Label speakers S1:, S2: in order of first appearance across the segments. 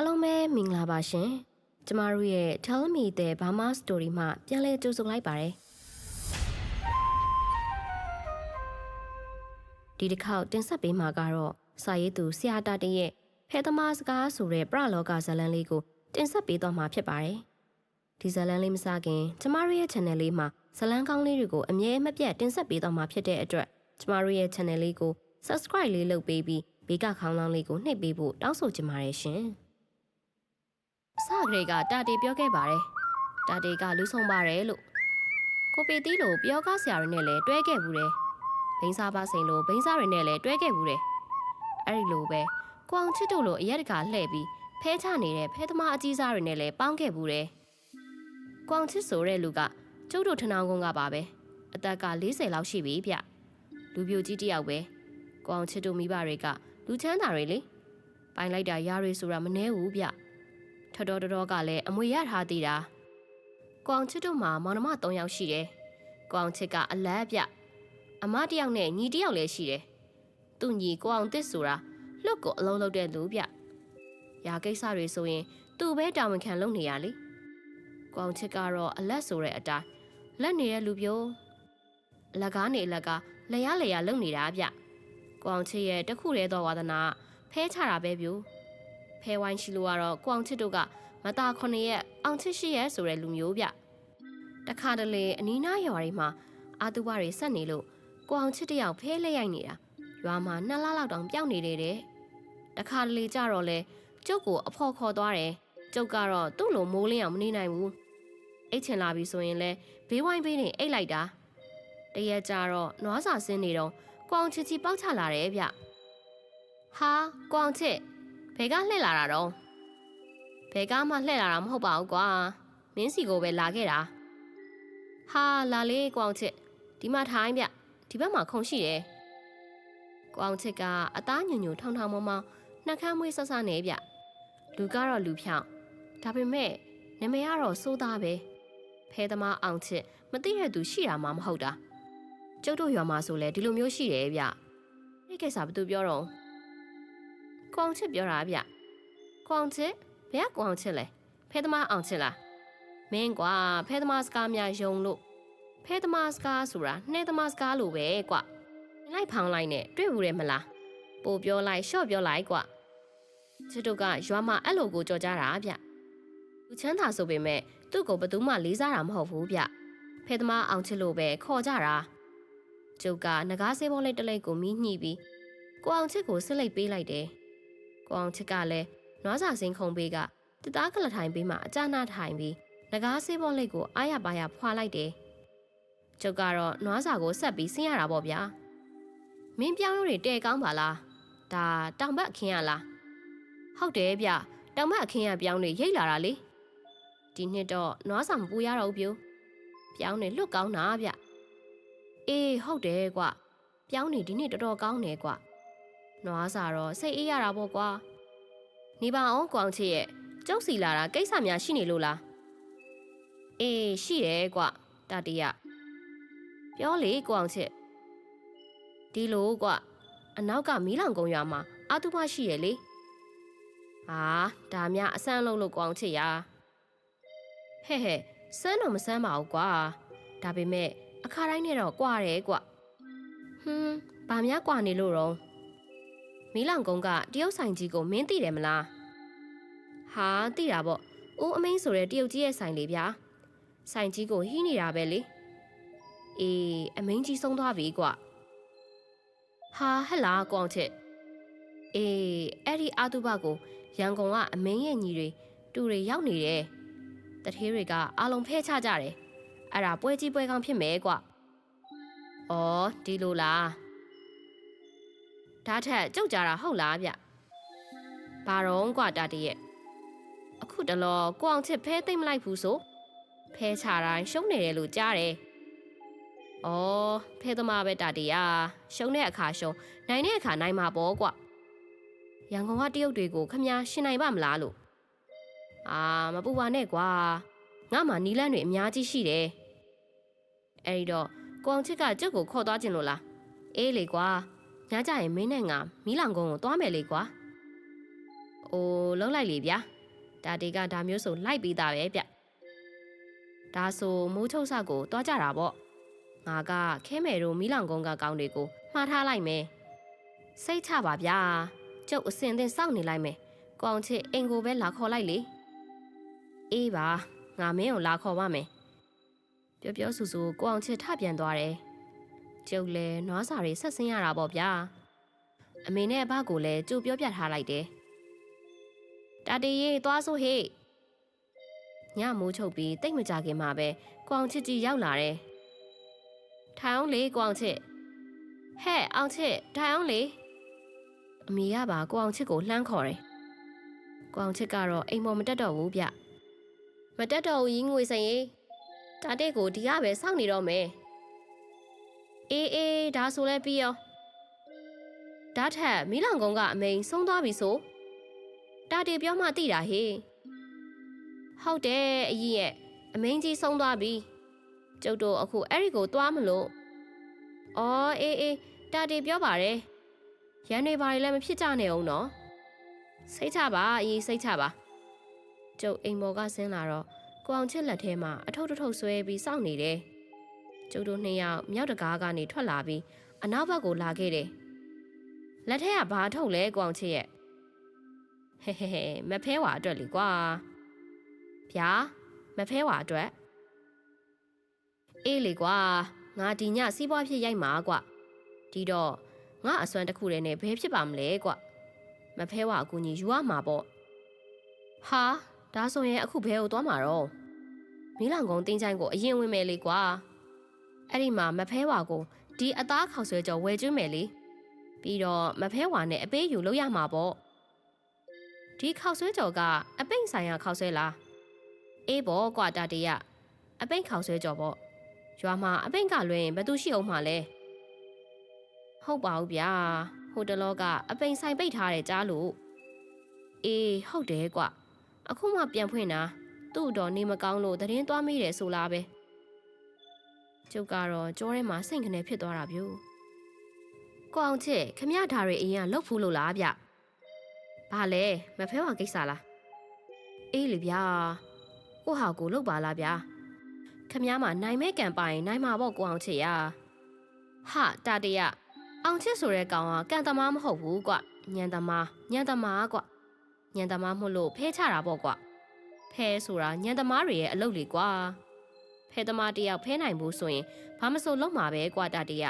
S1: အားလုံးပဲမင်္ဂလာပါရှင်ကျမတို့ရဲ့ Tell Me the Burma Story မှာပြန်လည်ကြိုဆိုလိုက်ပါတယ်ဒီတစ်ခေါက်တင်ဆက်ပေးမှာကတော့စာရေးသူဆရာတာတရဲ့ဖဲသမားစကားဆိုတဲ့ပရလောကဇာတ်လမ်းလေးကိုတင်ဆက်ပေးတော့မှာဖြစ်ပါတယ်ဒီဇာတ်လမ်းလေးမစခင်ကျမတို့ရဲ့ channel လေးမှာဇာတ်လမ်းကောင်းလေးတွေကိုအမြဲမပြတ်တင်ဆက်ပေးတော့မှာဖြစ်တဲ့အတွက်ကျမတို့ရဲ့ channel လေးကို subscribe လေးလုပ်ပေးပြီးဘေးကခေါင်းလောင်းလေးကိုနှိပ်ပေးဖို့တောင်းဆိုချင်ပါတယ်ရှင်။ စကရေကတာတေပြောခဲ့ပါတယ်။တာတေကလူဆုံးပါတယ်လို့ကိုပေတီးလို့ပြောကားဆရာတွေနဲ့လည်းတွဲခဲ့ဘူးတယ်။ဘိန်းစားပါစိန်လို့ဘိန်းစားတွေနဲ့လည်းတွဲခဲ့ဘူးတယ်။အဲ့ဒီလိုပဲကိုအောင်ချစ်တို့လိုအရက်တကာလှည့်ပြီးဖဲချနေတဲ့ဖဲသမားအကြီးစားတွေနဲ့လည်းပေါင်းခဲ့ဘူးတယ်။ကိုအောင်ချစ်ဆိုတဲ့လူကကျုပ်တို့ထနောင်းကုန်းကပါပဲ။အသက်က40လောက်ရှိပြီဗျ။လူပြိုကြီးတစ်ယောက်ပဲ။ကိုအောင်ချစ်တို့မိဘတွေကလူချမ်းသာတွေလေပိုင်လိုက်တာရားတွေဆိုတာမနှဲဘူးဗျ ထတော်တော်ကလည်းအမွေရထားသေးတာကိုအောင်ချစ်တို့မှာမောင်နှမ၃ယောက်ရှိတယ်ကိုအောင်ချစ်ကအလတ်ဗျအမတစ်ယောက်နဲ့ညီတစ်ယောက်လည်းရှိတယ်သူ့ညီကိုအောင်တစ်ဆိုတာလွတ်ကိုအလုံးလုံးတဲ့လူဗျရာကိစ္စတွေဆိုရင်သူ့ပဲတာဝန်ခံလုပ်နေရလေကိုအောင်ချစ်ကတော့အလက်ဆိုတဲ့အတိုင်းလက်နေတဲ့လူပြိုအလက်ကားနေအလက်ကလျားလျားလုပ်နေတာဗျကိုအောင်ချစ်ရဲ့တခုတည်းသောဝါသနာဖဲချတာပဲပြို ဖဲဝိုင်းရှိလို့ကတော့ကိုအောင်ချစ်တို့ကမသားခုနှစ်ရက်အောင်ချစ်ရှိရဲ့ဆိုတဲ့လူမျိုးဗျတခါတလေအနီးနားရွာတွေမှာအာတုဘတွေဆက်နေလို့ကိုအောင်ချစ်တယောက်ဖဲလက်ရိုက်နေတာရွာမှာနှစ်လလောက်တောင်ပျောက်နေတယ်တဲ့တခါတလေကြတော့လဲကျုပ်ကိုအဖော်ခေါ်သွားတယ်ကျုပ်ကတော့သူ့လိုမိုးလင်းအောင်မနေနိုင်ဘူးအိတ်ချင်လာပြီဆိုရင်လဲဘေးဝိုင်းဘေးနေအိတ်လိုက်တာတရက်ကြတော့နွားစာစင်းနေတော့ကိုအောင်ချစ်ချီပေါက်ချလာတယ်ဗျဟာကိုအောင်ချစ် ဘယ်ကလှည့်လာတာတော့ဘယ်ကမှလှည့်လာတာမဟုတ်ပါဘူးကွာမင်းစီကိုပဲလာခဲ့တာဟာလာလေကိုအောင်ချစ်ဒီမှာထိုင်းဗျဒီဘက်မှာခုံရှိတယ်ကိုအောင်ချစ်ကအသားညွညွထောင်ထောင်မောမောနှက်ခမ်းမွေးဆဆနေဗျလူကတော့လူဖြောင်းဒါပေမဲ့နမည်ကတော့စိုးသားပဲဖဲသမားအောင်ချစ်မသိတဲ့သူရှိတာမှမဟုတ်တာကျုပ်တို့ရွာမှာဆိုလဲဒီလိုမျိုးရှိတယ်ဗျဒီကိစ္စဘာသူပြောတော့ ကောင်းချစ်ပြောတာဗျကောင်းချစ်ဘယ်ကကောင်းချစ်လဲဖဲသမားအောင်ချစ်လားမင်းကွာဖဲသမားစကားများယုံလို့ဖဲသမားစကားဆိုတာနှဲသမားစကားလိုပဲကွလိုက်ဖောင်းလိုက်နဲ့တွေ့ဘူးတယ်မလားပို့ပြောလိုက်ရှော့ပြောလိုက်ကွချစ်တို့ကရွာမှာအဲ့လိုကိုကြော်ကြတာဗျလူချမ်းသာဆိုပေမဲ့သူ့ကိုဘယ်သူမှလေးစားတာမဟုတ်ဘူးဗျဖဲသမားအောင်ချစ်လို့ပဲခေါ်ကြတာကျုပ်ကငကားဆေးဘောလေးတစ်လိုက်ကိုမီးညှိပြီးကိုအောင်ချစ်ကိုဆစ်လိုက်ပေးလိုက်တယ် ကိုအောင်ချစ်ကလည်းနွားစာစင်းခုံပေးကတသားကလထိုင်ပေးမှအကြနာထိုင်ပြီးငကားဆေးဘောလေးကိုအားရပါရဖွာလိုက်တယ်ကျုပ်ကတော့နွားစာကိုဆက်ပြီးဆင်းရတာပေါ့ဗျာမင်းပြောင်းရိုးတွေတဲကောင်းပါလားဒါတောင်ဘက်အခင်းရလားဟုတ်တယ်ဗျတောင်ဘက်အခင်းရပြောင်းတွေရိတ်လာတာလေဒီနှစ်တော့နွားစာမပူရတော့ဘူးပြပြောင်းနေလွတ်ကောင်းတာဗျအေးဟုတ်တယ်ကွပြောင်းနေဒီနေ့တော်တော်ကောင်းတယ်ကွ နွားစာတော့စိတ်အေးရတာပေါ့ကွာနေပါအောင်ကွာချစ်ရဲ့ကျုပ်စီလာတာကိစ္စများရှိနေလို့လားအေးရှိတယ်ကွတတရပြောလေကွာချစ်ဒီလိုကွအနောက်ကမီးလောင်ကုန်းရွာမှာအာတုမရှိရဲ့လေဟာဒါများအဆန်းလုံးလို့ကွာချစ်ရာဟဲ့ဟဲ့စမ်းတော့မစမ်းပါဘူးကွာဒါပေမဲ့အခါတိုင်းနဲ့တော့ကွာတယ်ကွဟွန်းဘာများကွာနေလို့တော့ မီးလောင်ကုန်းကတရုတ်ဆိုင်ကြီးကိုမင်းသိတယ်မလားဟာသိတာပေါ့ဦးအမင်းဆိုတဲ့တရုတ်ကြီးရဲ့ဆိုင်လေးဗျာဆိုင်ကြီးကိုဟီးနေတာပဲလေအေးအမင်းကြီးဆုံးသွားပြီကွဟာဟဲ့လားကောင်းချက်အေးအဲ့ဒီအာတုဘကိုရန်ကုန်ကအမင်းရဲ့ညီတွေတူတွေရောက်နေတယ်တထေးတွေကအားလုံးဖဲချကြတယ်အဲ့ဒါပွဲကြီးပွဲကောင်းဖြစ်မယ်ကွ။အော်ဒီလိုလား။ ဒါထက်ကြုတ်ကြတာဟုတ်လားဗျ။ဘာတော့ကွာတာတရဲ့။အခုတလောကိုအောင်ချစ်ဖဲသိမ့်မလိုက်ဘူးဆို။ဖဲချတိုင်းရှုံးနေတယ်လို့ကြားတယ်။အော်ဖဲသမားပဲတာတရာရှုံးတဲ့အခါရှုံးနိုင်တဲ့အခါနိုင်မှာပေါ့ကွ။ရန်ကုန်ကတရုတ်တွေကိုခမညာရှင်နိုင်ပါမလားလို့။အာမပူပါနဲ့ကွာ။ငါမှနီလန်းတွေအများကြီးရှိတယ်။အဲဒီတော့ကိုအောင်ချစ်ကကျုပ်ကိုခေါ်သွားခြင်းလို့လား။အေးလေကွာ။ ညကြရင်မင်းနဲ့ငါမီးလောင်ကုန်းကိုသွားမယ်လေကွာ။။အိုးလုံးလိုက်လေဗျာ။ဒါဒီကဒါမျိုးဆိုလိုက်ပြီးသားပဲဗျ။ဒါဆိုမိုးချုပ်ဆောက်ကိုတွားကြတာပေါ့။ငါကခဲမယ်တို့မီးလောင်ကုန်းကကောင်းတွေကိုမှားထားလိုက်မယ်။စိတ်ချပါဗျာ။ကျုပ်အစင်သင်စောင့်နေလိုက်မယ်။ကောင်းချစ်အိမ်ကိုပဲလာခေါ်လိုက်လေ။အေးပါငါမင်းကိုလာခေါ်ပါမယ်။ပြောပြောဆူဆူကိုအောင်ချစ်ထပြန်သွားတယ်။ ကျုပ်လည်းနွားစာတွေဆက်ဆင်းရတာပေါ့ဗျာ။အမေနဲ့အဘကိုလည်းကြိုပြောပြထားလိုက်တယ်။တာတီရေးသွားဆိုဟေ့။ညမိုးချုပ်ပြီးတိတ်မကြခင်မှာပဲကိုအောင်ချစ်ကြီးရောက်လာတယ်။ထိုင်အောင်လေကိုအောင်ချစ်။ဟဲ့အောင်ချစ်ထိုင်အောင်လေ။အမေကပါကိုအောင်ချစ်ကိုလှမ်းခေါ်တယ်။ကိုအောင်ချစ်ကတော့အိမ်ပေါ်မတက်တော့ဘူးဗျ။မတက်တော့ဘူးကြီးငွေစိန်ရေး။တာတဲ့ကိုဒီကပဲစောင့်နေတော့မယ်။ အေးအေးဒါဆိုလဲပြီးရော။ဓာတ်ထက်မီးလောင်ကုန်းကအမိန်ဆုံးသွားပြီဆို။တာတေပြောမှသိတာဟေ့။ဟုတ်တယ်အကြီးရဲ့အမိန်ကြီးဆုံးသွားပြီ။ကျုပ်တို့အခုအဲ့ဒီကိုသွားမလို့။အော်အေးအေးတာတေပြောပါတယ်။ရန်တွေဘာတွေလည်းမဖြစ်ကြနဲ့အောင်နော်။စိတ်ချပါအကြီးစိတ်ချပါ။ကျုပ်အိမ်ပေါ်ကဆင်းလာတော့ကိုအောင်ချစ်လက်ထဲမှာအထုပ်တစ်ထုပ်ဆွဲပြီးစောင့်နေတယ်။ ကျုပ်တို့နှစ်ယောက်မြောက်တကားကနေထွက်လာပြီးအနောက်ဘက်ကိုလာခဲ့တယ်။လက်ထက်ကဘာထုတ်လဲကိုအောင်ချစ်ရဲ့။ဟဲဟဲဟဲမဖဲဝါအတွက်လीကွာ။ဗျာမဖဲဝါအတွက်အေးလေကွာငါဒီညစီးပွားဖြစ်ရိုက်မှာကွာဒီတော့ငါအစွမ်းတစ်ခုတည်းနဲ့ဘယ်ဖြစ်ပါမလဲကွာမဖဲဝါအကူကြီးယူရမှာပေါ့ဟာဒါဆိုရင်အခုဘဲကိုသွားမှာတော့မီးလောင်ကုန်းတင်းချိုင်းကိုအရင်ဝင်မယ်လေကွာ အဲ့ဒီမှာမဖဲဝါကိုဒီအသားခေါက်ဆွဲကြော်ဝယ်ကျွေးမယ်လေပြီးတော့မဖဲဝါနဲ့အပေးယူလို့ရမှာပေါ့ဒီခေါက်ဆွဲကြော်ကအပိန့်ဆိုင်ရာခေါက်ဆွဲလားအေးပေါ့ကွာတာတေးရအပိန့်ခေါက်ဆွဲကြော်ပေါ့ရွာမှာအပိန့်ကလွင်ဘသူရှိအောင်မှာလဲဟုတ်ပါဘူးဗျာဟိုတလောကအပိန့်ဆိုင်ပိတ်ထားတယ်ကြားလို့အေးဟုတ်တယ်ကွာအခုမှပြန်ဖွင့်တာသူ့တော်နေမကောင်းလို့သတင်းသွားမိတယ်ဆိုလားပဲ ကျုပ်ကတော့ကြောထဲမှာစိတ်ကနေဖြစ်သွားတာဗျို့ကိုအောင်ချစ်ခမရဓာရီအရင်ကလှုပ်ဖူးလို့လားဗျဘာလဲမဖဲဝါကိစ္စလားအေးလေဗျာကိုဟာကိုလှုပ်ပါလားဗျာခမရမှာနိုင်မဲကံပါရင်နိုင်မှာပေါ့ကိုအောင်ချစ်ရဟာတာတရအောင်ချစ်ဆိုတဲ့ကောင်ကကံသမားမဟုတ်ဘူးကွညံသမားညံသမားကွညံသမားမို့လို့ဖဲချတာပေါ့ကွဖဲဆိုတာညံသမားတွေရဲ့အလုပ်လေကွာ ဖဲသမားတယောက်ဖဲနိုင်ဘူးဆိုရင်ဘာမဆိုလုံးမှာပဲကွာတာတရ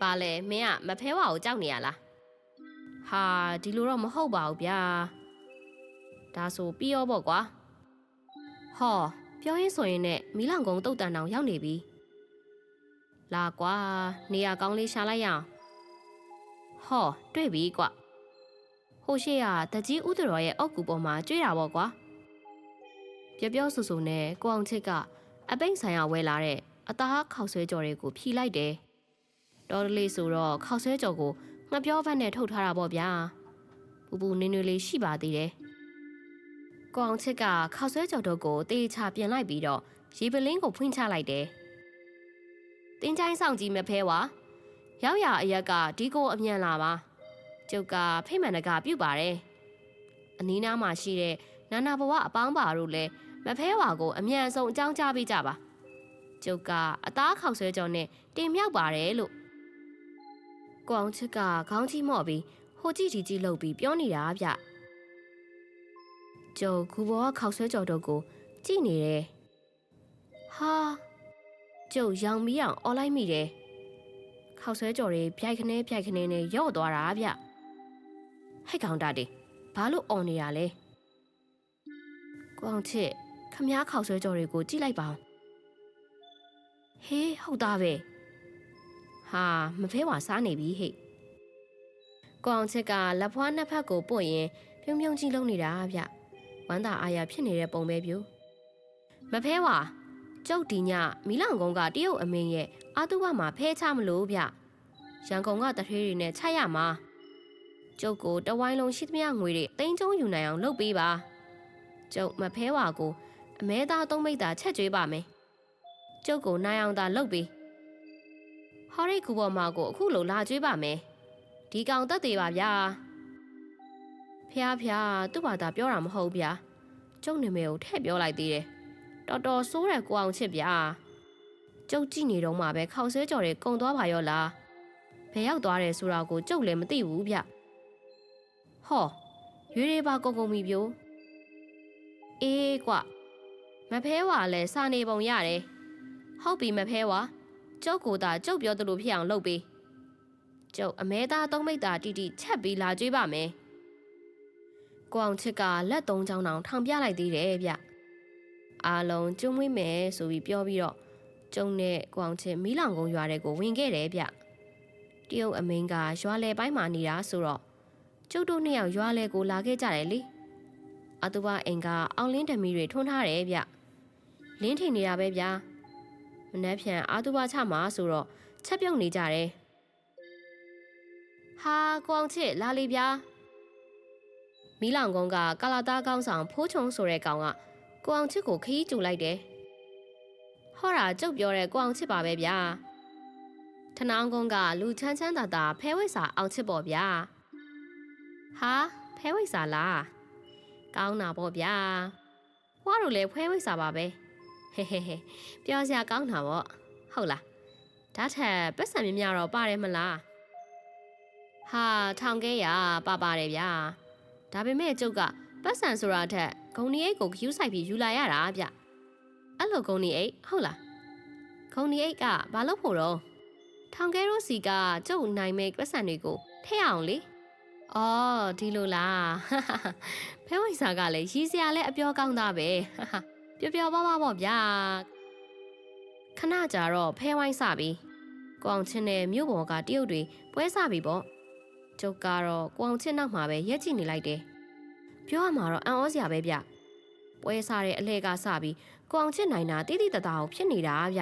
S1: ပါလေမင်းကမဖဲဝါကိုကြောက်နေရလားဟာဒီလိုတော့မဟုတ်ပါဘူးဗျာဒါဆိုပြီးရောပေါ့ကွာဟောပြောရင်းဆိုရင်နဲ့မီးလောင်ကုန်းတုတ်တန်တောင်ရောက်နေပြီလာကွာနေရာကောင်းလေးရှာလိုက်ရအောင်ဟောတွေ့ပြီကွာဟိုရှိကတကြီးဥဒရောရဲ့အောက်ကူပေါ်မှာကျွေးတာပေါ့ကွာ ပြောပြောဆူဆူနဲ့ကိုအောင်ချစ်က အပိန့်ဆိုင်ရဝဲလာတဲ့အသားခေါက်ဆွဲကြော်တွေကိုဖြီလိုက်တယ်တော်တလေးဆိုတော့ခေါက်ဆွဲကြော်ကိုငှပြောဘက်နဲ့ထုတ်ထားတာပေါ့ဗျာပူပူနင်းနွေးလေးရှိပါသေးတယ်ကိုအောင်ချစ်ကခေါက်ဆွဲကြော်တို့ကိုတေးချပြင်လိုက်ပြီးတော့ရေပလင်းကိုဖွင့်ချလိုက်တယ်တင်းချိုင်းဆောင်ကြီးမဖဲဝါရောက်ရအရက်ကဒီကိုအမြန်လာပါကျုပ်ကဖိမှန်တကပြုတ်ပါတယ်အနီးနားမှာရှိတဲ့နာနာဘဝအပေါင်းပါတို့လည်း မဖဲဝါကိုအမြန်ဆုံးအကြောင်းကြားပေးကြပါကျုပ်ကအသားခေါက်ဆွဲကြော်နဲ့တင်မြောက်ပါတယ်လို့ကိုအောင်ချစ်ကခေါင်းကြီးမော့ပြီးဟိုကြည့်ဒီကြည့်လှုပ်ပြီးပြောနေတာဗျကျုပ်ခုဘောကခေါက်ဆွဲကြော်တို့ကိုကြည့်နေတယ်ဟာကျုပ်ရောင်မီးအောင်អော်လိုက်မိတယ်ခေါက်ဆွဲကြော်တွေဖြိုက်ခနဲဖြိုက်ခနဲနဲ့ရော့သွားတာဗျဟိတ်ကောင်တာတေဘာလို့អော်နေရလဲကိုအောင်ချစ် ခမားခေါက်ဆွဲကြော်တွေကိုကြည့်လိုက်ပါဦးဟေးဟုတ်သားပဲဟာမဖဲဝါစားနေပြီဟိတ်ကိုအောင်ချစ်ကလက်ဖွားနှစ်ဖက်ကိုပွင့်ရင်ပြုံပြုံကြီးလုံးနေတာဗျဝမ်းသာအားရဖြစ်နေတဲ့ပုံပဲပြူမဖဲဝါကျုပ်ဒီညမီလောင်ကုန်းကတရုတ်အမင်းရဲ့အာတုဘမှာဖဲချမလို့ဗျရန်ကုန်ကတထေးတွေနဲ့ခြိုက်ရမှာကျုပ်ကိုတဝိုင်းလုံးရှိသမျှငွေတွေတိန်းကျုံယူနိုင်အောင်လုပ်ပေးပါကျုပ်မဖဲဝါကို အမဲသားသုံးမိတ်သာချက်ကျွေးပါမယ်ကျုပ်ကိုနိုင်အောင်သာလုပ်ပေးဟောရိတ်ကူပေါ်မှာကိုအခုလိုလာကျွေးပါမယ်ဒီကောင်တက်သေးပါဗျာဖဖះဖះသူ့ဘာသာပြောတာမဟုတ်ဗျာကျုပ်နာမည်ကိုထည့်ပြောလိုက်သေးတယ်တော်တော်ဆိုးတယ်ကိုအောင်ချစ်ဗျာကျုပ်ကြည့်နေတော့မှပဲခောက်ဆွဲကြော်တွေကုံသွားပါရောလားဘယ်ရောက်သွားတယ်ဆိုတာကိုကျုပ်လည်းမသိဘူးဗျဟောရွေးလေးပါကုံကုံမီပြိုအေးကွ မဖဲဝါလဲစာနေပုံရတယ်ဟုတ်ပြီမဖဲဝါကျုပ်ကိုသာကျုပ်ပြောသလိုဖြစ်အောင်လုပ်ပေးကျုပ်အမဲသားသုံးမိတ်သားတီတီချက်ပြီးလာကြွေးပါမယ်ကိုအောင်ချစ်ကလက်သုံးချောင်းတောင်ထောင်ပြလိုက်သေးတယ်ဗျအားလုံးကျွမ်းမွေးမယ်ဆိုပြီးပြောပြီးတော့ကျုံနဲ့ကိုအောင်ချစ်မီးလောင်ကုန်းရွာတဲ့ကိုဝင်ခဲ့တယ်ဗျတရုတ်အမင်းကရွာလေပိုင်းမှာနေတာဆိုတော့ကျုပ်တို့နှစ်ယောက်ရွာလေကိုလာခဲ့ကြတယ်လေအတူပါအိမ်ကအောင်လင်းဓမီတွေထွန်းထားတယ်ဗျ လင်းထင်နေတာပဲဗျာမနှက်ဖြန်အာတူပါချမှာဆိုတော့ချက်ပြုတ်နေကြတယ်ဟာကိုအောင်ချစ်လာလေဗျာမီးလောင်ကုန်းကကာလာသားကောင်းဆောင်ဖိုးချုံဆိုတဲ့ကောင်ကကိုအောင်ချစ်ကိုခီးကျူလိုက်တယ်။ဟောတာကျုပ်ပြောတဲ့ကိုအောင်ချစ်ပါပဲဗျာ။ထနောင်းကုန်းကလူချမ်းချမ်းသာသာဖဲဝိတ်စာအောင်ချစ်ပေါ့ဗျာ။ဟာဖဲဝိတ်စာလား။ကောင်းတာပေါ့ဗျာ။ဟွာတို့လည်းဖဲဝိတ်စာပါပဲ။ ဟဲဟဲဟဲပြောစရာကောင်းတာပေါ့။ဟုတ်လား။ဒါထက်ပတ်စံမြများတော့ပါတယ်မလား။ဟာထောင်ခဲရပါပါတယ်ဗျာ။ဒါပေမဲ့ကျုပ်ကပတ်စံဆိုတာထက်ဂုံနီအိတ်ကိုခယူးဆိုင်ပြီးယူလာရတာဗျအဲ့လိုဂုံနီအိတ်ဟုတ်လားဂုံနီအိတ်ကဘာလို့ဖို့တော့ထောင်ကဲရိုးစီကကျုပ်နိုင်မဲ့ပတ်စံတွေကိုထည့်အောင်လေအော်ဒီလိုလားဖဲဝိစာကလည်းရီစရာလည်းအပြောကောင်းသားပဲ ပျော်ပျော်ပါပါပေါ့ဗျာခဏကြာတော့ဖဲဝိုင်းစပြီကိုအောင်ချင်းနဲ့မြို့ပေါ်ကတရုတ်တွေပွဲစပြီပေါ့ကျုပ်ကတော့ကိုအောင်ချစ်နောက်မှာပဲရက်ကြည့်နေလိုက်တယ်။ပြောရမှာတော့အံ့ဩစရာပဲဗျ။ပွဲစားတဲ့အလှဲကစပြီးကိုအောင်ချစ်နိုင်တာတိတိတသားကိုဖြစ်နေတာဗျ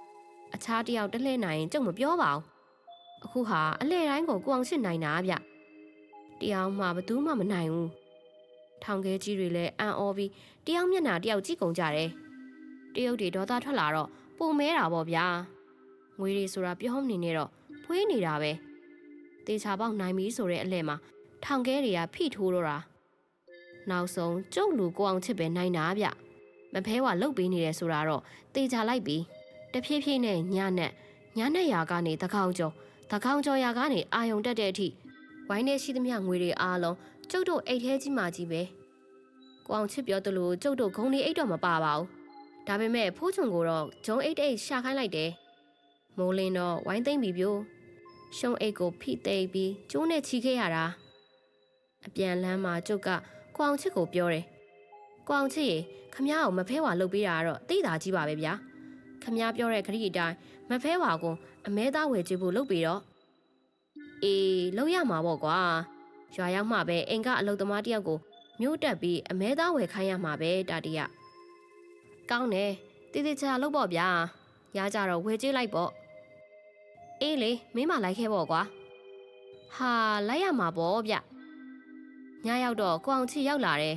S1: ။အခြားတယောက်တစ်လှဲနိုင်ရင်ကျုပ်မပြောပါဘူး။အခုဟာအလှဲတိုင်းကိုကိုအောင်ချစ်နိုင်တာဗျ။တယောက်မှဘသူမှမနိုင်ဘူး။ ထောင်ခဲကြီးတွေလည်းအံ့ဩပြီးတယောက်မျက်နှာတယောက်ကြည့်ကုန်ကြတယ်။တရုတ်တွေဒေါသထွက်လာတော့ပုံမဲတာပေါ့ဗျာ။ငွေတွေဆိုတာပြောမနေနဲ့တော့ဖွေးနေတာပဲ။တေချာပေါက်နိုင်ပြီဆိုတဲ့အလှဲ့မှာထောင်ခဲတွေကဖိထိုးတော့တာနောက်ဆုံးကျုပ်လူကိုအောင်ချစ်ပဲနိုင်တာဗျမဖဲဝါလုတ်ပေးနေတယ်ဆိုတာတော့တေချာလိုက်ပြီတဖြည်းဖြည်းနဲ့ညနဲ့ညနဲ့ရာကနေတကောင်းကျော်တကောင်းကျော်ရာကနေအာယုံတက်တဲ့အထိဝိုင်းနေရှိသမျှငွေတွေအားလုံး ကျုပ်တို့အိတ်ထဲကြီးမှကြီးပဲကိုအောင်ချစ်ပြောသလိုကျုပ်တို့ဂုံနေအိတ်တော့မပါပါဘူးဒါပေမဲ့ဖိုးချုံကိုတော့ဂျုံအိတ်အိတ်ရှာခိုင်းလိုက်တယ်မိုးလင်းတော့ဝိုင်းသိမ့်ပြီပြို့ရှုံးအိတ်ကိုဖိသိပ်ပြီးကျိုးနဲ့ချီခဲ့ရတာအပြန်လမ်းမှာကျုပ်ကကိုအောင်ချစ်ကိုပြောတယ်ကိုအောင်ချစ်ရေခမ ्या ကိုမဖဲဝါလုပ်ပေးတာကတော့တိတာကြီးပါပဲဗျာခမ ्या ပြောတဲ့ခရီးအတိုင်းမဖဲဝါကိုအမဲသားဝယ်ကြည့်ဖို့လုပ်ပေးတော့အေးလုပ်ရမှာပေါ့ကွာ ရွာရောက်မှပဲအိမ်ကအလုသမားတယောက်ကိုမြို့တက်ပြီးအမဲသားဝယ်ခိုင်းရမှာပဲတာတီးရကောင်းတယ်တိတိကျကျလုပ်ပေါ့ဗျာရကြတော့ဝယ်ကြည့်လိုက်ပေါ့အေးလေမင်းမလိုက်ခဲ့ပေါ့ကွာဟာလိုက်ရမှာပေါ့ဗျညရောက်တော့ကိုအောင်ချီရောက်လာတယ်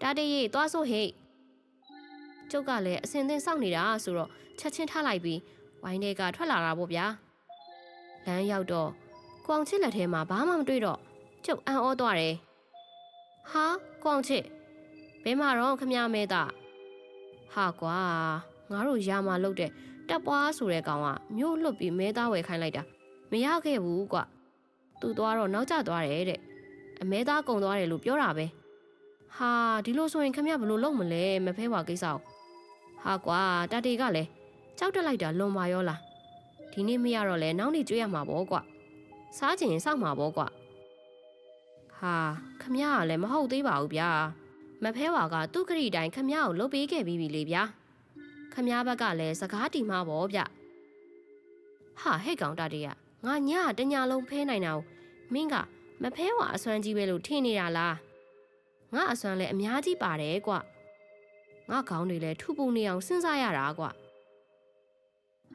S1: တာတေးရေသွားဆိုဟိတ်ကျုပ်ကလည်းအစင်သင်စောင့်နေတာဆိုတော့ချက်ချင်းထားလိုက်ပြီးဝိုင်းထဲကထွက်လာတာပေါ့ဗျာလမ်းရောက်တော့ ကိုအောင်ချစ်လက်ထဲမှာဘာမှမတွေ့တော့ကျုပ်အံ့ဩသွားတယ်ဟာကိုအောင်ချစ်ဘယ်မှာတော့ခမရမဲတာဟာကွာငါတို့ရာမှာလုတ်တဲ့တက်ပွားဆိုတဲ့ကောင်ကမြို့လွတ်ပြီးမဲသားဝယ်ခိုင်းလိုက်တာမရခဲ့ဘူးကွသူသွားတော့နောက်ကျသွားတယ်တဲ့အမဲသားကုံသွားတယ်လို့ပြောတာပဲဟာဒီလိုဆိုရင်ခမရဘလို့လုပ်မလဲမဖဲပါကိစ္စကိုဟာကွာတတေကလည်းကြောက်တက်လိုက်တာလွန်ပါရောလားဒီနေ့မရတော့လဲနောက်နေ့ကြွေးရမှာပေါ့ကွ စားချင်ရင်စောင့်မှာပေါ့ကွဟာခမရကလည်းမဟုတ်သေးပါဘူးဗျာမဖဲဝါကသူ့ခရီးတိုင်းခမရကိုလုပ်ပေးခဲ့ပြီးပြီလေဗျာခမားဘက်ကလည်းစကားတီမှာပေါ့ဗျဟာဟဲ့ကောင်တတရငါညတညာလုံးဖဲနိုင်တာကိုမင်းကမဖဲဝါအစွမ်းကြီးပဲလို့ထင်နေတာလားငါအစွမ်းလည်းအများကြီးပါတယ်ကွငါခေါင်းတွေလည်းထူပူနေအောင်စဉ်းစားရတာကွ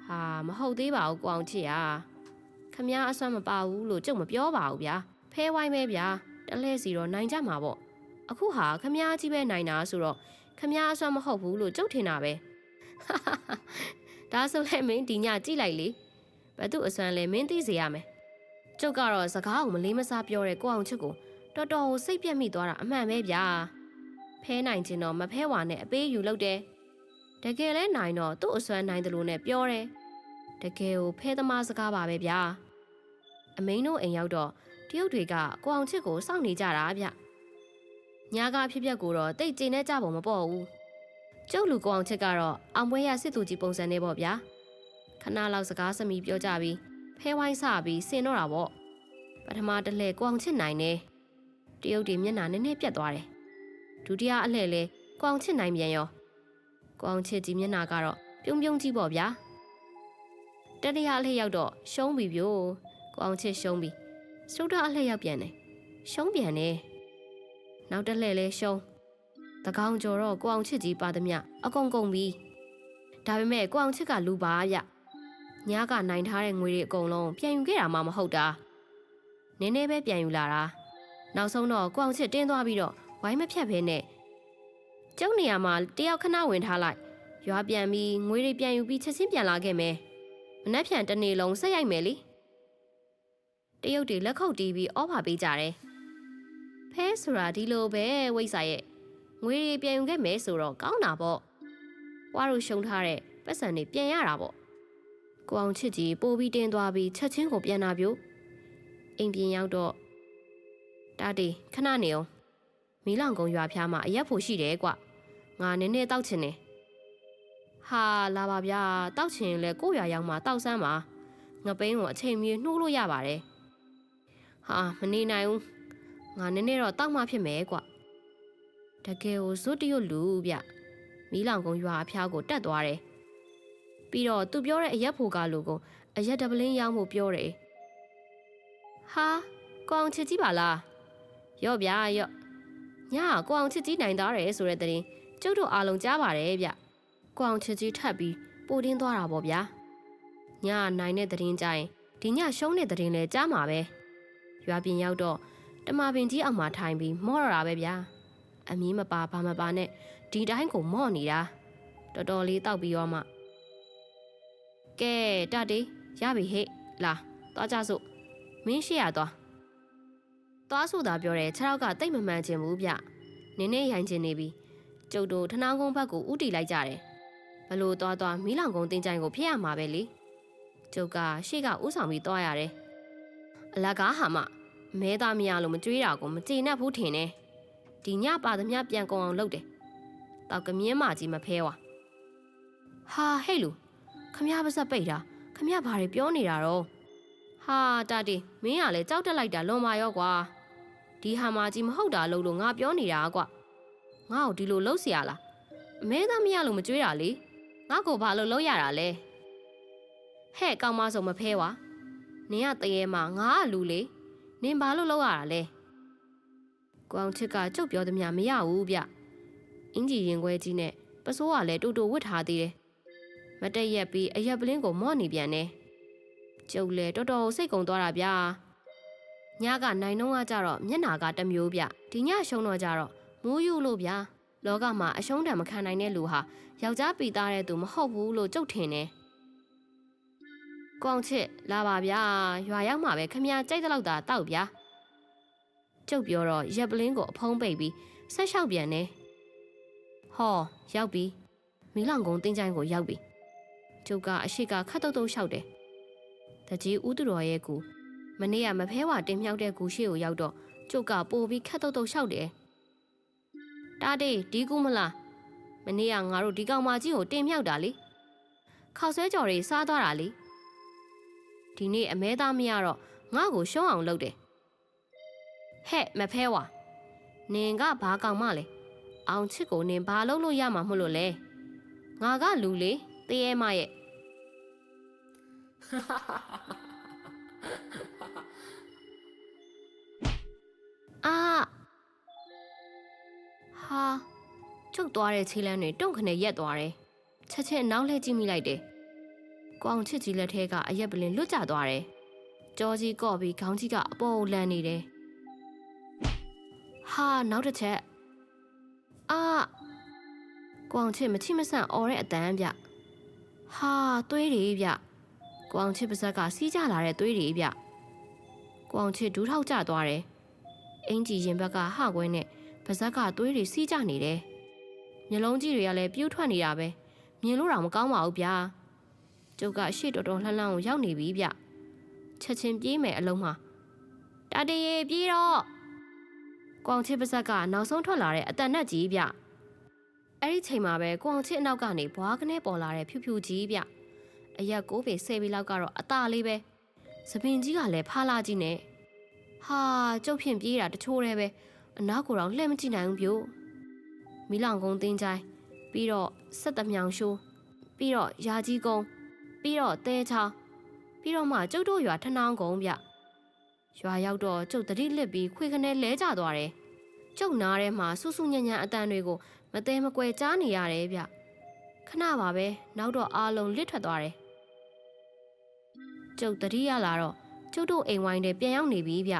S1: ဟာမဟုတ်သေးပါဘူးကွအောင်ချစ်ရ ခမားအစွမ်းမပါဘူးလို့ကြုံမပြောပါဘူးဗျာဖဲဝိုင်းပဲဗျာတလဲစီတော့နိုင်ကြမှာပေါ့အခုဟာခမားကြီးပဲနိုင်တာဆိုတော့ခမားအစွမ်းမဟုတ်ဘူးလို့ကြုံထင်တာပဲဒါဆိုလည်းမင်းဒီညကြည့်လိုက်လေဘသူအစွမ်းလဲမင်းသိစေရမယ်ကျုပ်ကတော့စကားကိုမလေးမစားပြောတဲ့ကိုအောင်ချစ်ကိုတော်တော်ကိုစိတ်ပြက်မိသွားတာအမှန်ပဲဗျာဖဲနိုင်ခြင်းတော့မဖဲဝါနဲ့အပေးယူလုပ်တယ်တကယ်လဲနိုင်တော့သူ့အစွမ်းနိုင်တယ်လို့နဲ့ပြောတယ် တကယ်ကိုဖဲသမားစကားပါပဲဗျာအမိန်တို့အိမ်ရောက်တော့တရုတ်တွေကကိုအောင်ချစ်ကိုစောင့်နေကြတာဗျညာကဖြစ်ပျက်ကိုတော့တိတ်ကျင်နေကြပုံမပေါ့ဘူးကျုပ်လူကိုအောင်ချစ်ကတော့အောင်ပွဲရစစ်သူကြီးပုံစံနဲ့ပေါ့ဗျာခဏလောက်စကားစမီပြောကြပြီးဖဲဝိုင်းစပြီးဆင်တော့တာပေါ့ပထမတစ်လှည့်ကိုအောင်ချစ်နိုင်နေတရုတ်တွေမျက်နှာနည်းနည်းပြတ်သွားတယ်ဒုတိယအလှည့်လဲကိုအောင်ချစ်နိုင်ပြန်ရောကိုအောင်ချစ်ကြီးမျက်နှာကတော့ပြုံးပြုံးကြီးပေါ့ဗျာ တတိယအလှည့်ရောက်တော့ရှုံးပြီပြို့ကိုအောင်ချစ်ရှုံးပြီစတုဒ္ဒအလှည့်ရောက်ပြန်တယ်ရှုံးပြန်တယ်နောက်တစ်လှည့်လဲရှုံးတကောင်ကျော်တော့ကိုအောင်ချစ်ကြီးပါသမျှအကုန်ကုန်ပြီဒါပေမဲ့ကိုအောင်ချစ်ကလူပါဗျညားကနိုင်ထားတဲ့ငွေတွေအကုန်လုံးပြန်ယူခဲ့တာမှမဟုတ်တာနည်းနည်းပဲပြန်ယူလာတာနောက်ဆုံးတော့ကိုအောင်ချစ်တင်းသွားပြီးတော့ဝိုင်းမဖြတ်ဖဲနဲ့ကျုပ်နေရာမှာတယောက်ခဏဝင်ထားလိုက်ရွာပြန်ပြီးငွေတွေပြန်ယူပြီးချက်ချင်းပြန်လာခဲ့မယ် မနှက်ဖြန်တစ်နေ့လုံးဆက်ရိုက်မယ်လေတရုတ်တွေလက်ခုပ်တီးပြီးအော်ပါပေးကြတယ်ဖဲဆိုတာဒီလိုပဲဝိတ်စာရဲ့ငွေတွေပြန်ယူခဲ့မယ်ဆိုတော့ကောင်းတာပေါ့ဝါတို့ရှုံထားတဲ့ပတ်စံတွေပြန်ရတာပေါ့ကိုအောင်ချစ်ကြီးပိုးပြီးတင်းသွားပြီးချက်ချင်းကိုပြန်လာပြို့အိမ်ပြင်ရောက်တော့တာတီခဏနေအောင်မီးလောင်ကုံရွာဖျားမှာအရက်ဖို့ရှိတယ်ကွငါနည်းနည်းတောက်ချင်တယ် ဟာလာပါဗျာတောက်ချင်ရင်လဲကို့ရွာရောက်မှာတောက်ဆန်းပါငပိန်းကိုအချိန်မီနှိုးလို့ရပါတယ်ဟာမနေနိုင်ဘူးငါနည်းနည်းတော့တောက်မှဖြစ်မယ်ကွတကယ်ကိုဇွတ်တရွတ်လူဗျမီးလောင်ကုံရွာအဖျားကိုတက်သွားတယ်ပြီးတော့သူပြောတဲ့အရက်ဖို့ကလူကိုအရက်ဒပလင်းရောင်းဖို့ပြောတယ်ဟာကောင်ချစ်ကြီးပါလားရော့ဗျာရော့ညာကိုအောင်ချစ်ကြီးနိုင်သားတယ်ဆိုတဲ့တဲ့ရင်ကျုပ်တို့အားလုံးကြားပါတယ်ဗျ ကိုအောင်ချစ်ကြီးထပ်ပြီးပိုတင်းသွားတာပေါ့ဗျာညာနိုင်တဲ့တဲ့ရင်ကြရင်ဒီညရှုံးတဲ့တဲ့ရင်လဲကြားမှာပဲရွာပြင်ရောက်တော့တမပင်ကြီးအောင်မှာထိုင်ပြီးမော့ရတာပဲဗျာအမီးမပါဘာမပါနဲ့ဒီတိုင်းကိုမော့နေတာတော်တော်လေးတောက်ပြီးတော့မှကဲတတေးရပြီဟဲ့လာသွားကြစို့မင်းရှိရသွားသွားဆိုတာပြောတယ်ခြေထောက်ကတိတ်မမှန်ချင်ဘူးဗျနင်းနေရိုင်ချင်နေပြီကျုပ်တို့ထနောင်းကုန်းဘက်ကိုဥတီလိုက်ကြတယ်ဘ လို့သွားသွားမီးလောင်ကုန်းတင်းကြိုင်ကိုဖျက်ရမှာပဲလေကျုပ်ကရှေ့ကဥဆောင်ပြီးသွားရတယ်အလကားဟာမမဲသားမရလို့မကြွေးတာကိုမကျေနပ်ဘူးထင်တယ်ဒီညပါသမျှပြန်ကုန်အောင်လုပ်တယ်တောက်ကမြင်းမကြီးမဖဲဝါဟာဟဲ့လူခမရပါစက်ပိတ်တာခမရဘာတွေပြောနေတာတော့ဟာတာတီမင်းကလည်းကြောက်တက်လိုက်တာလွန်ပါရောကွာဒီဟာမကြီးမဟုတ်တာလို့လို့ငါပြောနေတာကွာငါ့ကိုဒီလိုလှုပ်เสียလားအမဲသားမရလို့မကြွေးတာလေ ငါ့ကိုဘာလို့လှုပ်ရတာလဲဟဲ့ကောင်မဆိုမဖဲဝါနင်ကတရေမှာငါကလူလေနင်ဘာလို့လှုပ်ရတာလဲကိုအောင်ချစ်ကကြုတ်ပြောသမျှမရဘူးဗျအင်ကြီးရင်ခွဲကြီးနဲ့ပစိုးကလည်းတူတူဝတ်ထားသေးတယ်မတက်ရက်ပြီးအရက်ပလင်းကိုမော့နေပြန်တယ်ကျုပ်လည်းတော်တော်စိတ်ကုံသွားတာဗျာညကနိုင်နှုံးကကြတော့မျက်နာကတစ်မျိုးဗျဒီညရှုံးတော့ကြတော့မူးယူလို့ဗျာ လောကမှာအရှုံးတံမခံနိုင်တဲ့လူဟာယောက်ျားပီသားတဲ့သူမဟုတ်ဘူးလို့ကြုတ်ထင်တယ်ကောင်းချစ်လာပါဗျာရွာရောက်မှပဲခမရကြိုက်တဲ့လောက်သာတောက်ဗျာကျုပ်ပြောတော့ရက်ပလင်းကိုအဖုံးပိတ်ပြီးဆက်လျှောက်ပြန်နေဟောရောက်ပြီမီးလောင်ကုန်းတင်းချိုင်းကိုရောက်ပြီကျုပ်ကအရှိကခတ်တုတ်တုတ်လျှောက်တယ်တကြီးဦးသူတော်ရဲ့ကူမနေ့ကမဖဲဝါတင်မြောက်တဲ့ကူရှိကိုရောက်တော့ကျုပ်ကပို့ပြီးခတ်တုတ်တုတ်လျှောက်တယ် တားတေးဒီကူမလားမနေ့ကငါတို့ဒီကောင်မကြီးကိုတင်မြောက်တာလေခောက်ဆွဲကြော်တွေစားသွားတာလေဒီနေ့အမဲသားမရတော့ငါ့ကိုရှုံးအောင်လုပ်တယ်ဟဲ့မဖဲဝါနင်ကဘာကောင်မလဲအောင်ချစ်ကိုနင်ဘာလုပ်လို့ရမှာမဟုတ်လို့လဲငါကလူလေတရေမရဲ့အာ ဟာကျုပ်သွားတဲ့ခြေလမ်းတွေတုံခနဲ့ရက်သွားတယ်ချက်ချင်းနောက်လှည့်ကြည့်မိလိုက်တယ်ကိုအောင်ချစ်ကြီးလက်ထဲကအရက်ပလင်လွတ်ကျသွားတယ်ကြောကြီးကော့ပြီးခေါင်းကြီးကအပေါ်လန်နေတယ်ဟာနောက်တစ်ချက်အာကိုအောင်ချစ်မချိမဆန့်អော်တဲ့အတန်းဗျဟာသွေးတွေဗျကိုအောင်ချစ်ပါဇက်ကစီးကြလာတဲ့သွေးတွေဗျကိုအောင်ချစ်ဒူးထောက်ကျသွားတယ်အင်ကြီးရင်ဘက်ကဟခွဲနဲ့ ပါဇက်ကသွေးတွေစီးကြနေတယ်မျက်လုံးကြီးတွေကလည်းပြူးထွက်နေတာပဲမြင်လို့တော့မကောင်းပါဘူးဗျာကျုပ်ကရှေ့တော်တော်လှမ်းလှမ်းကိုရောက်နေပြီဗျချက်ချင်းပြေးမယ်အလုံးမှာတတရေပြေးတော့ကွန်ချစ်ပါဇက်ကနောက်ဆုံးထွက်လာတဲ့အတန်နဲ့ကြီးဗျအဲ့ဒီချိန်မှာပဲကွန်ချစ်အနောက်ကနေဘွားကနေပေါ်လာတဲ့ဖြူဖြူကြီးဗျအရက်ကိုပေဆယ်ပြီလောက်ကတော့အသားလေးပဲသပင်ကြီးကလည်းဖားလာကြီးနဲ့ဟာကျုပ်ဖြင့်ပြေးတာတချိုးတည်းပဲ အနောက်ကိုတော့လှည့်မကြည့်နိုင်ဘူးပြို့မီလောင်ကုန်းတင်းချိုင်းပြီးတော့ဆက်တမြောင်ရှိုးပြီးတော့ရာကြီးကုန်းပြီးတော့တဲချောင်းပြီးတော့မှကျုပ်တို့ရွာထနောင်းကုန်းဗျရွာရောက်တော့ကျုပ်တတိလစ်ပြီးခွေခနဲလဲကျသွားတယ်ကျုပ်နားထဲမှာဆူဆူညံ့ညံ့အတန်တွေကိုမသေးမကွယ်ကြားနေရတယ်ဗျခဏပါပဲနောက်တော့အားလုံးလစ်ထွက်သွားတယ်ကျုပ်တတိရလာတော့ကျုပ်တို့အိမ်ဝိုင်းထဲပြန်ရောက်နေပြီဗျ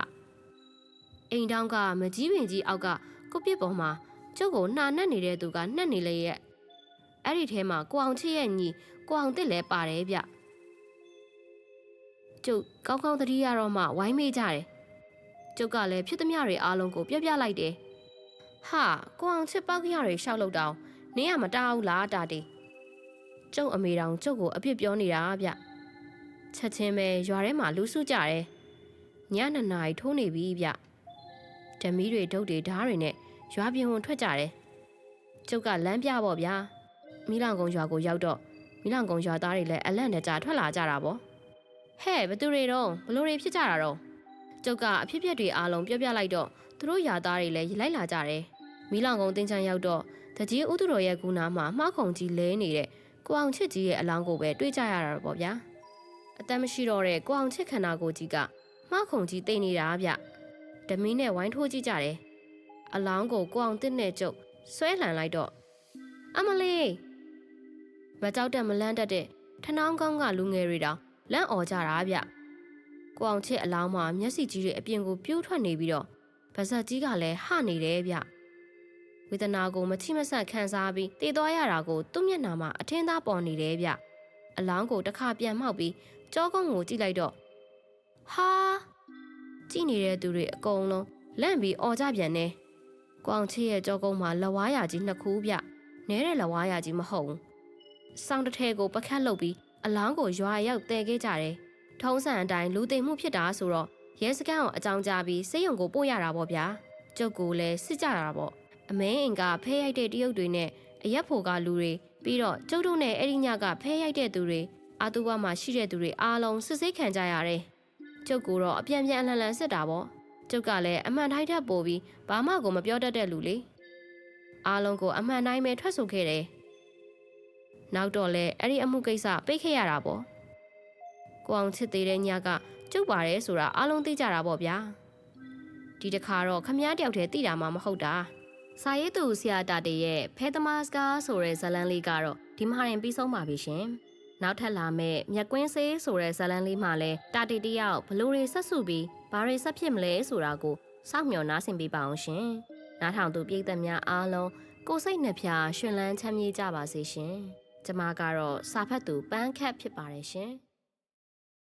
S1: အိမ်တောင်းကမကြီးပင်ကြီးအောက်ကကိုပြစ်ပေါ်မှာကျုပ်ကိုနှာနှက်နေတဲ့သူကနှက်နေလေရဲ့အဲ့ဒီထဲမှာကိုအောင်ချစ်ရဲ့ညီကိုအောင်တစ်လည်းပါတယ်ဗျကျုပ်ကောင်းကောင်းတတိရတော့မှဝိုင်းမေးကြတယ်ကျုပ်ကလည်းဖြစ်သမျှတွေအားလုံးကိုပြပြလိုက်တယ်ဟာကိုအောင်ချစ်ပောက်ရတွေရှောက်လို့တောင်းနင်းကမတားဘူးလားတာတီကျုပ်အမေတောင်ကျုပ်ကိုအပြစ်ပြောနေတာဗျချက်ချင်းပဲရွာထဲမှာလူစုကြတယ်ညနှစ်နာရီထိုးနေပြီဗျ ဓမီတွေဒုတ်တွေဓားတွေနဲ့ရွာပြင်ဝင်ထွက်ကြတယ်ကျုပ်ကလမ်းပြပေါ့ဗျာမိလောင်ကုန်းရွာကိုရောက်တော့မိလောင်ကုန်းရွာသားတွေလည်းအလန့်နဲ့ကြာထွက်လာကြတာပေါ့ဟဲ့ဘသူတွေတော့ဘလို့တွေဖြစ်ကြတာတော့ကျုပ်ကအဖြစ်အပျက်တွေအားလုံးပြောပြလိုက်တော့သူတို့ယာသားတွေလည်းလိုက်လာကြတယ်မိလောင်ကုန်းတင်းချမ်းရောက်တော့တကြီးဥသူတော်ရဲ့ကူနာမှာမှားခုံကြီးလဲနေတဲ့ကိုအောင်ချစ်ကြီးရဲ့အလောင်းကိုပဲတွေးကြရတာပေါ့ဗျာအတမ်းမရှိတော့တဲ့ကိုအောင်ချစ်ခန္ဓာကိုယ်ကြီးကမှားခုံကြီးတိတ်နေတာဗျ ဓမီနဲ့ဝိုင်းထိုးကြည့်ကြတယ်အလောင်းကိုကိုအောင်တစ်နဲ့ကျုပ်ဆွဲလှန်လိုက်တော့အမလေးမကြောက်တဲ့မလန့်တတ်တဲ့ထနောင်းကောင်းကလူငယ်တွေတောင်လန့်អော်ကြတာဗျကိုအောင်ချစ်အလောင်းမှာမျက်စိကြီးတွေအပြင်ကိုပြိုးထွက်နေပြီးတော့ဗဇက်ကြီးကလည်းဟနေတယ်ဗျဝေဒနာကိုမချိမဆက်ခံစားပြီးတည်သွားရတာကိုသူ့မျက်နှာမှာအထင်းသားပေါ်နေတယ်ဗျအလောင်းကိုတစ်ခါပြန်မှောက်ပြီးကြောကုန်းကိုကြည့်လိုက်တော့ဟာ ကြည့်နေတဲ့သူတွေအကုန်လုံးလန့်ပြီးអော်ကြပြန်နေ။ကွအောင်ချစ်ရဲ့ကြောကုန်းမှာလဝါးရကြီးနှစ်ခုဗျ။နဲတဲ့လဝါးရကြီးမဟုတ်ဘူး။စောင်းတစ်ထဲကိုပကတ်လုပ်ပြီးအလောင်းကိုရွာရောက်တဲခဲ့ကြတယ်။ထုံးစံအတိုင်းလူသိမ်မှုဖြစ်တာဆိုတော့ရဲစခန်းကိုအကြောင်းကြားပြီးစိတ်ယုံကိုပို့ရတာပေါ့ဗျာ။ကျုပ်ကိုလည်းစစ်ကြတာပေါ့။အမဲအင်ကဖဲရိုက်တဲ့တရုတ်တွေနဲ့အရက်ဖို့ကလူတွေပြီးတော့ကျုပ်တို့နဲ့အဲ့ဒီညကဖဲရိုက်တဲ့သူတွေအာတူဘမှာရှိတဲ့သူတွေအားလုံးစစ်ဆေးခံကြရတယ်။ ကျုပ်ကတော့အပြန်ပြန်အလှန်လှန်စစ်တာပေါ့။ကျုပ်ကလည်းအမှန်တိုင်းထပ်ပို့ပြီးဘာမှကိုမပြောတတ်တဲ့လူလေအားလုံးကိုအမှန်တိုင်းပဲထွက်ဆိုခဲ့တယ်နောက်တော့လဲအဲ့ဒီအမှုကိစ္စပိတ်ခဲ့ရတာပေါ့ကိုအောင်ချစ်သေးတဲ့ညကကျုပ်ပါတယ်ဆိုတာအားလုံးသိကြတာပေါ့ဗျာဒီတစ်ခါတော့ခမည်းတယောက်တည်းသိတာမှမဟုတ်တာစာရေးသူဆရာတာတေရဲ့ဖဲသမားစကားဆိုတဲ့ဇာတ်လမ်းလေးကတော့ဒီမှာရင်ပြီးဆုံးပါပြီရှင် နောက်ထပ်လာမယ့်မြက်ကွင်းဆေးဆိုတဲ့ဇာတ်လမ်းလေးမှာလဲတာတေတယောက်ဘလို့တွေဆက်စုပြီးဘာတွေဆက်ဖြစ်မလဲဆိုတာကိုစောင့်မျှော်နားဆင်ပေးပါအောင်ရှင်နားထောင်သူပြည်သက်များအားလုံးကိုစိတ်နှဖျားရှင်လန်းချမ်းမြေ့ကြပါစေရှင်ကျမကတော့စာဖတ်သူပန်းခတ်ဖြစ်ပါတယ်ရှင်